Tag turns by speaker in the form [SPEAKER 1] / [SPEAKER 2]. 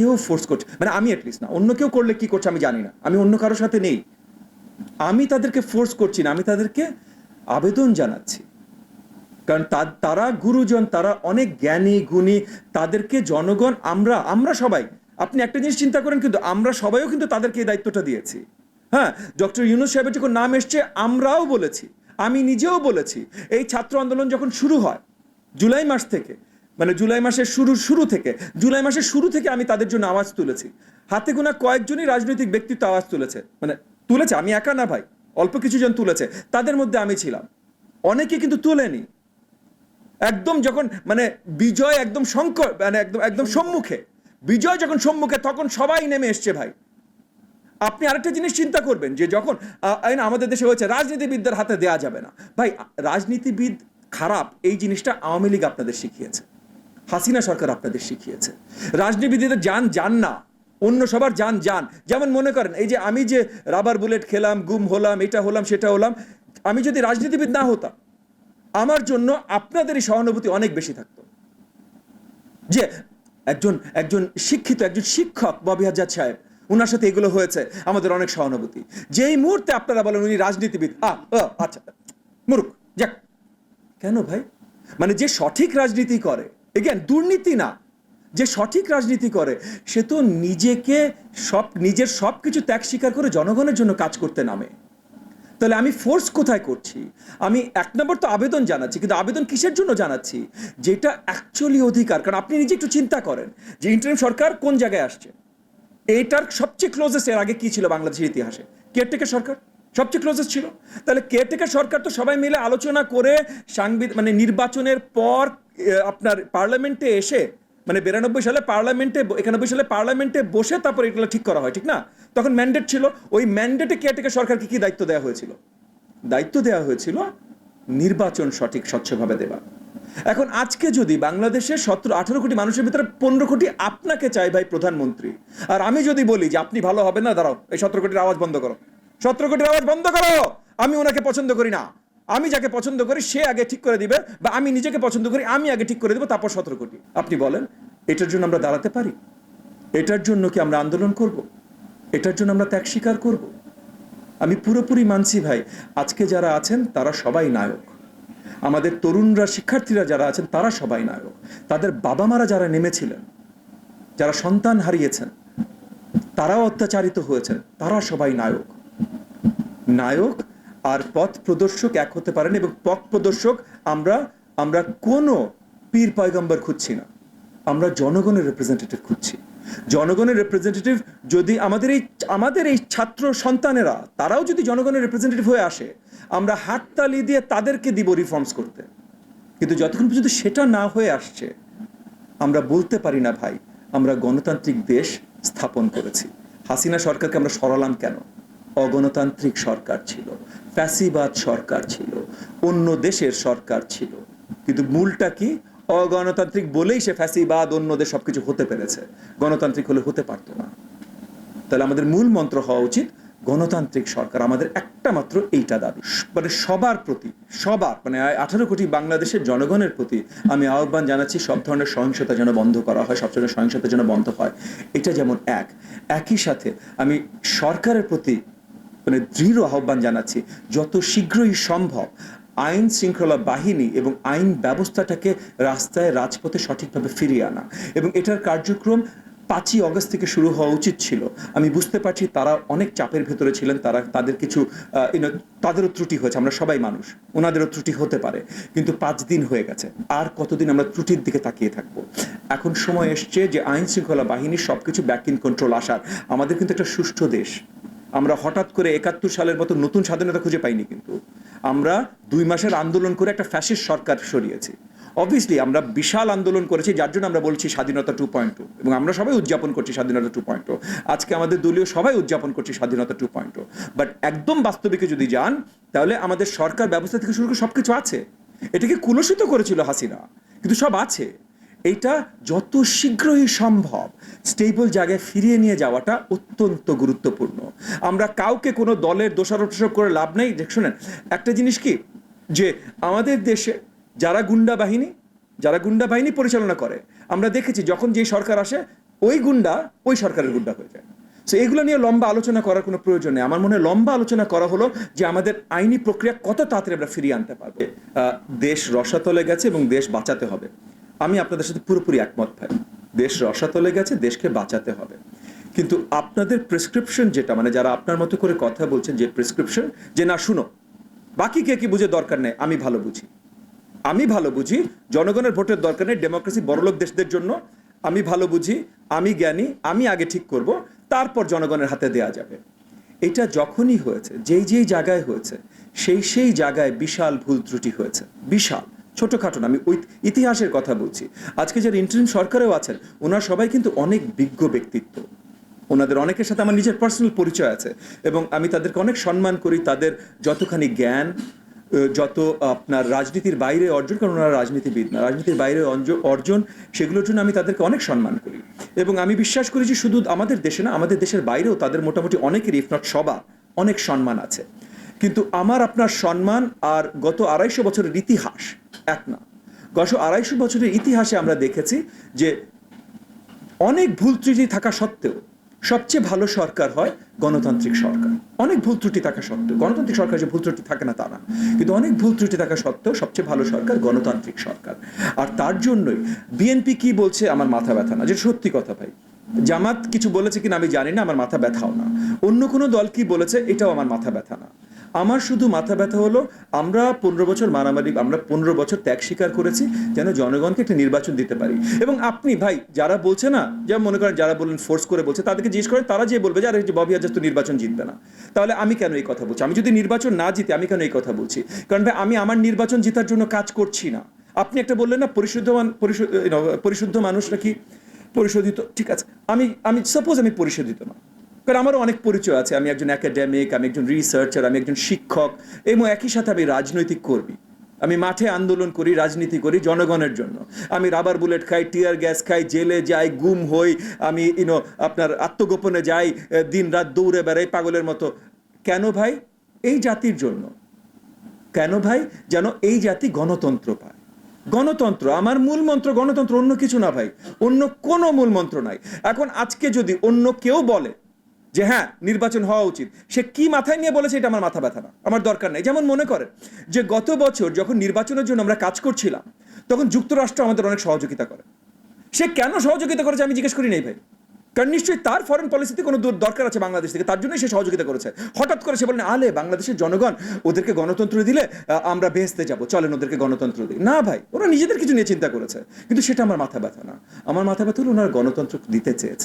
[SPEAKER 1] কেউ ফোর্স করছে মানে আমি অ্যাটলিস্ট না, অন্য কেউ করলে কি করছে আমি জানি না, আমি অন্য কারোর সাথে নেই। আমি তাদেরকে ফোর্স করছি না, আমি তাদেরকে আবেদন জানাচ্ছি। কারণ তারা গুরুজন, তারা অনেক জ্ঞানী, গুণী, তাদেরকে জনগণ, আমরা আমরা সবাই, আপনি একটা জিনিস চিন্তা করেন কিন্তু আমরা সবাইও কিন্তু তাদেরকে এই দায়িত্বটা দিয়েছি। হ্যাঁ ডক্টর ইউনুস সাহেবের যখন নাম এসছে, আমরাও বলেছি, আমি নিজেও বলেছি, এই ছাত্র আন্দোলন যখন শুরু হয়, জুলাই মাস থেকে মানে জুলাই মাসের শুরু শুরু থেকে, জুলাই মাসের শুরু থেকে আমি তাদের জন্য আওয়াজ তুলেছি। হাতে গোনা কয়েকজনই রাজনৈতিক ব্যক্তিত্ব আওয়াজ তুলেছে। মানে তুলেছে, আমি একা না ভাই, অল্প কিছু জন তুলেছে, তাদের মধ্যে আমি ছিলাম। অনেকে কিন্তু তুলেনি। একদম যখন মানে বিজয় একদম সংকট মানে একদম একদম সম্মুখে, বিজয় যখন সম্মুখে, তখন সবাই নেমে এসছে ভাই। আপনি আরেকটা জিনিস চিন্তা করবেন, যে যখন আমাদের দেশে হয়েছে, রাজনীতিবিদদের হাতে দেয়া যাবে না। ভাই, রাজনীতিবিদ খারাপ, এই জিনিসটা আওয়ামী লীগ আপনাদের শিখিয়েছে। হাসিনা সরকার আপনাদের শিখিয়েছে। রাজনীতিবিদদের যান যান না। অন্য সবার যান যান। যেমন মনে করেন, এই যে আমি যে রাবার বুলেট খেলাম, গুম হলাম, এটা হলাম, সেটা হলাম, আমি যদি রাজনীতিবিদ না হতাম, আমার জন্য আপনাদেরই সহানুভূতি অনেক বেশি থাকতো। যে একজন একজন শিক্ষিত, একজন শিক্ষক ববি হাজার সাহেব ওনার সাথে এগুলো হয়েছে, আমাদের অনেক সহানুভূতি। যেই মুহূর্তে আপনারা বলেন উনি রাজনীতিবিদ আচ্ছা মুরুক যাক। কেন ভাই? মানে যে সঠিক রাজনীতি করে এগেন দুর্নীতি না। যে সঠিক রাজনীতি করে, সে তো নিজেকে সব, নিজের সব কিছু ত্যাগ স্বীকার করে জনগণের জন্য কাজ করতে নামে। তাহলে আমি ফোর্স কোথায় করছি? আমি এক নম্বর তো আবেদন জানাচ্ছি, কিন্তু আবেদন কিসের জন্য জানাচ্ছি? যেটা অ্যাকচুয়ালি অধিকার, কারণ আপনি নিজে একটু চিন্তা করেন যে ইন্টারিম সরকার কোন জায়গায় আসছে। এইটার সবচেয়ে ক্লোজেস্ট এর আগে কি ছিল বাংলাদেশের ইতিহাসে? কেয়ারটেকার সরকার? সবচেয়ে ক্লোজেস্ট ছিল। তাহলে কেয়ারটেকার সরকার? তো সবাই মিলে আলোচনা করে সাংবিধান মানে নির্বাচনের পর আপনার পার্লামেন্টে এসে মানে বিরানব্বই সালে পার্লামেন্টে, একানব্বই সালে পার্লামেন্টে বসে তারপর এগুলো ঠিক করা হয়, ঠিক না? তখন ম্যান্ডেট ছিল, ওই ম্যান্ডেটে কেয়ারটেকার সরকারকে কি দায়িত্ব দেওয়া হয়েছিল? দায়িত্ব দেওয়া হয়েছিল নির্বাচন সঠিক, স্বচ্ছভাবে দেওয়া। এখন আজকে যদি বাংলাদেশের সতেরো, আঠারো কোটি মানুষের ভিতরে পনেরো কোটি আপনাকে চাই ভাই প্রধানমন্ত্রী, আর আমি যদি বলি যে আপনি ভালো হবেন না, দাঁড়াও, এই সতেরো কোটির আওয়াজ বন্ধ করো। সতেরো কোটির আওয়াজ বন্ধ করো। আমি ওনাকে পছন্দ করি না। আমি যাকে পছন্দ করি, সে আগে ঠিক করে দিবে বা আমি নিজেকে পছন্দ করি, আমি আগে ঠিক করে দেবো, তারপর সতেরো কোটি। আপনি বলেন, এটার জন্য আমরা দাঁড়াতে পারি? এটার জন্য কি আমরা আন্দোলন করব? এটার জন্য আমরা ত্যাগ স্বীকার করব? আমি পুরোপুরি মানছি ভাই, আজকে যারা আছেন, তারা সবাই নায়ক। আমাদের তরুণরা, শিক্ষার্থীরা যারা আছেন, তারা সবাই নায়ক। তাদের বাবা মারা যারা নেমেছিলেন, যারা সন্তান হারিয়েছেন, তারাও অত্যাচারিত হয়েছেন, তারা সবাই নায়ক। নায়ক আর পথ প্রদর্শক এক হতে পারেন এবং পথ প্রদর্শক আমরা আমরা কোনো পীর পয়গম্বর খুঁজছি না। আমরা জনগণের রিপ্রেজেন্টেটিভ খুঁজছি। জনগণের রিপ্রেজেন্টেটিভ যদি আমাদের এই আমাদের এই ছাত্র সন্তানেরা, তারাও যদি জনগণের রিপ্রেজেন্টেটিভ হয়ে আসে, আমরা হাততালি দিয়ে তাদেরকে দিব রিফর্মস করতে। কিন্তু যতক্ষণ পর্যন্ত সেটা না হয়ে আসছে, আমরা বলতে পারি না ভাই, আমরা গণতান্ত্রিক দেশ স্থাপন করেছি। হাসিনা সরকারকে আমরা সরালাম কেন? অগণতান্ত্রিক সরকার ছিল, ফ্যাসিবাদ সরকার ছিল, অন্য দেশের সরকার ছিল। কিন্তু মূলটা কি? অগণতান্ত্রিক বলেই সে ফ্যাসিবাদ, অন্য অন্যদের সবকিছু হতে পেরেছে। গণতান্ত্রিক হলে হতে পারতো না। তাহলে আমাদের মূল মন্ত্র হওয়া উচিত, গণতান্ত্রিক সরকার আমাদের একটা মাত্র এইটা দাবি। মানে সবার প্রতি, সবার মানে আঠারো কোটি বাংলাদেশের জনগণের প্রতি আমি আহ্বান জানাচ্ছি, সব ধরনের সহিংসতা যেন বন্ধ করা হয়, সব ধরনের সহিংসতা যেন বন্ধ হয়। এটা যেমন এক। একই সাথে আমি সরকারের প্রতি মানে দৃঢ় আহ্বান জানাচ্ছি, যত শীঘ্রই সম্ভব আইন শৃঙ্খলা বাহিনী এবং আইন ব্যবস্থাটাকে রাস্তায়, রাজপথে সঠিকভাবে ফিরিয়ে আনা। এবং এটার কার্যক্রম পাঁচই অগস্ট থেকে শুরু হওয়া উচিত ছিল। আমি বুঝতে পারছি তারা অনেক চাপের ভেতরে ছিলেন, তারা, তাদের কিছু তাদেরও ত্রুটি হয়েছে, আমরা সবাই মানুষ, ওনাদেরও ত্রুটি হতে পারে, কিন্তু পাঁচ দিন হয়ে গেছে, আর কতদিন আমরা ত্রুটির দিকে তাকিয়ে থাকব? এখন সময় এসছে যে আইন শৃঙ্খলা বাহিনীর সবকিছু ব্যাক ইন কন্ট্রোল আসার। আমাদের কিন্তু একটা সুষ্ঠু দেশ। আমরা হঠাৎ করে একাত্তর সালের মতো নতুন স্বাধীনতা খুঁজে পাইনি কিন্তু। আমরা দুই মাসের আন্দোলন করে একটা ফ্যাসিস্ট সরকার সরিয়েছি। অবভিয়াসলি আমরা বিশাল আন্দোলন করেছি, যার জন্য আমরা বলছি স্বাধীনতা টু পয়েন্ট টু এবং আমরা সবাই উদযাপন করছি স্বাধীনতা টু পয়েন্ট টু আজকে আমাদের দলীয় সবাই উদযাপন করছি স্বাধীনতা টু পয়েন্ট টু বাট একদম বাস্তবিকে যদি যান, তাহলে আমাদের সরকার ব্যবস্থা থেকে শুরু করে সবকিছু আছে। এটাকে কুলসিত করেছিল হাসিনা, কিন্তু সব আছে। এইটা যত শীঘ্রই সম্ভব স্টেবল জায়গায় ফিরিয়ে নিয়ে যাওয়াটা অত্যন্ত গুরুত্বপূর্ণ। আমরা কাউকে কোনো দলের দোষারোপ করে লাভ নেই। শোনেন, একটা জিনিস কি? যে আমাদের দেশে যারা গুন্ডা বাহিনী, যারা গুন্ডা বাহিনী পরিচালনা করে, আমরা দেখেছি যখন যে সরকার আসে, ওই গুন্ডা ওই সরকারের গুন্ডা হয়ে যায়। তো এগুলো নিয়ে লম্বা আলোচনা করার কোনো প্রয়োজন নেই। আমার মনে হয় লম্বা আলোচনা করা হলো যে আমাদের আইনি প্রক্রিয়া কত তাড়াতাড়ি আমরা ফিরিয়ে আনতে পারব। দেশ রসাতলে গেছে এবং দেশ বাঁচাতে হবে। আমি আপনাদের সাথে পুরোপুরি একমত ভাই। দেশ রসাতলে গেছে, দেশকে বাঁচাতে হবে। কিন্তু আপনাদের প্রেসক্রিপশন যেটা মানে যারা আপনার মতো করে কথা বলছেন, যে প্রেসক্রিপশন যে না, শুনো, বাকি কে কি বুঝে দরকার নেই, আমি ভালো বুঝি। আমি ভালো বুঝি, জনগণের ভোটের দরকার নেই ডেমোক্রেসি বড়লোক দেশদের জন্য, আমি ভালো বুঝি, আমি জ্ঞানী, আমি আগে ঠিক করব, তারপর জনগণের হাতে দেয়া যাবে। এটা যখনই হয়েছে, যেই যেই জায়গায় হয়েছে, সেই সেই জায়গায় বিশাল ভুল ত্রুটি হয়েছে, বিশাল। ছোটখাটো না, আমি ওই ইতিহাসের কথা বলছি। আজকে যারা ইন্টারিম সরকারেও আছেন ওনারা সবাই কিন্তু অনেক বিজ্ঞ ব্যক্তিত্ব। ওনাদের অনেকের সাথে আমার নিজের পার্সোনাল পরিচয় আছে এবং আমি তাদেরকে অনেক সম্মান করি তাদের যতখানি জ্ঞান যত আপনার রাজনীতির বাইরে অর্জন কারণ ওনারা রাজনীতিবিদ না রাজনীতির বাইরে অর্জন সেগুলোর জন্য আমি তাদেরকে অনেক সম্মান করি। এবং আমি বিশ্বাস করি যে শুধু আমাদের দেশে না আমাদের দেশের বাইরেও তাদের মোটামুটি অনেকের ইফ নট সবার অনেক সম্মান আছে। কিন্তু আমার আপনার সম্মান আর গত আড়াইশো বছরের ইতিহাস এক না। গত আড়াইশো বছরের ইতিহাসে আমরা দেখেছি যে অনেক ভুল ত্রুটি থাকা সত্ত্বেও সবচেয়ে ভালো সরকার হয় গণতান্ত্রিক সরকার। অনেক ভুল ত্রুটি থাকা সত্ত্বেও, গণতান্ত্রিক সরকার যে ভুল ত্রুটি থাকে না তা না। কিন্তু অনেক ভুল ত্রুটি থাকা সত্ত্বেও সবচেয়ে ভালো সরকার গণতান্ত্রিক সরকার। আর তার জন্যই বিএনপি কি বলছে আমার মাথা ব্যথা না, যেটা সত্যি কথা ভাই। জামাত কিছু বলেছে কিনা আমি জানি না, আমার মাথা ব্যথাও না। অন্য কোনো দল কি বলেছে এটাও আমার মাথা ব্যথা না। আমার শুধু মাথা ব্যথা হলো, আমরা পনেরো বছর মারামারি, আমরা পনেরো বছর ত্যাগ স্বীকার করেছি যেন জনগণকে একটা নির্বাচন দিতে পারি। এবং আপনি ভাই, যারা বলছে না, যেমন মনে করেন যারা বললেন ফোর্স করে বলছে, তাদেরকে জিজ্ঞেস করেন, তারা যে বলবে যে, আরে ববি আজাজ তো নির্বাচন জিতবে না। তাহলে আমি কেন এই কথা বলছি? আমি যদি নির্বাচন না জিতে, আমি কেন এই কথা বলছি? কারণ ভাই, আমি আমার নির্বাচন জেতার জন্য কাজ করছি না। আপনি একটা বললেন না পরিশুদ্ধ পরিশুদ্ধ মানুষ নাকি? পরিশোধিত, ঠিক আছে। আমি আমি সাপোজ আমি পরিশোধিত না। কারণ আমারও অনেক পরিচয় আছে। আমি একজন একাডেমিক আমি একজন রিসার্চার আমি একজন শিক্ষক, এবং একই সাথে আমি রাজনৈতিক কর্মী। আমি মাঠে আন্দোলন করি, রাজনীতি করি জনগণের জন্য। আমি রাবার বুলেট খাই টিয়ার গ্যাস খাই, জেলে যাই, গুম হই, আমি ইনো আপনার আত্মগোপনে যাই দিন রাত দৌড়ে বেড়াই, পাগলের মতো। কেন ভাই? এই জাতির জন্য। কেন ভাই? যেন এই জাতি গণতন্ত্র পায়। গণতন্ত্র, আমার মূল মন্ত্র গণতন্ত্র অন্য কিছু না ভাই। অন্য কোনো মূল মন্ত্র নাই। এখন আজকে যদি অন্য কেউ বলে যে হ্যাঁ নির্বাচন হওয়া উচিত। সে কি মাথায় নিয়ে বলেছে এটা আমার মাথা ব্যথা না। আমার দরকার নেই। যেমন মনে করেন যে গত বছর যখন নির্বাচনের জন্য আমরা কাজ করছিলাম, তখন যুক্তরাষ্ট্র আমাদের অনেক সহযোগিতা করে। সে কেন সহযোগিতা করেছে আমি জিজ্ঞেস করি নেই ভাই। কারণ নিশ্চয়ই তার ফরেন পলিসিতে কোনো দূর দরকার আছে বাংলাদেশ থেকে, তার জন্যই সে সহযোগিতা করেছে। হঠাৎ করে সে বলেন আলে, বাংলাদেশের জনগণ, ওদেরকে গণতন্ত্র দিলে আমরা বেহেস্তে যাব। চলেন ওদেরকে গণতন্ত্র দিই। না ভাই, ওরা নিজেদের কিছু নিয়ে চিন্তা করেছে। কিন্তু সেটা আমার মাথা ব্যথা না। আমার মাথা ব্যথা হলো ওনারা গণতন্ত্র দিতে চেয়েছে।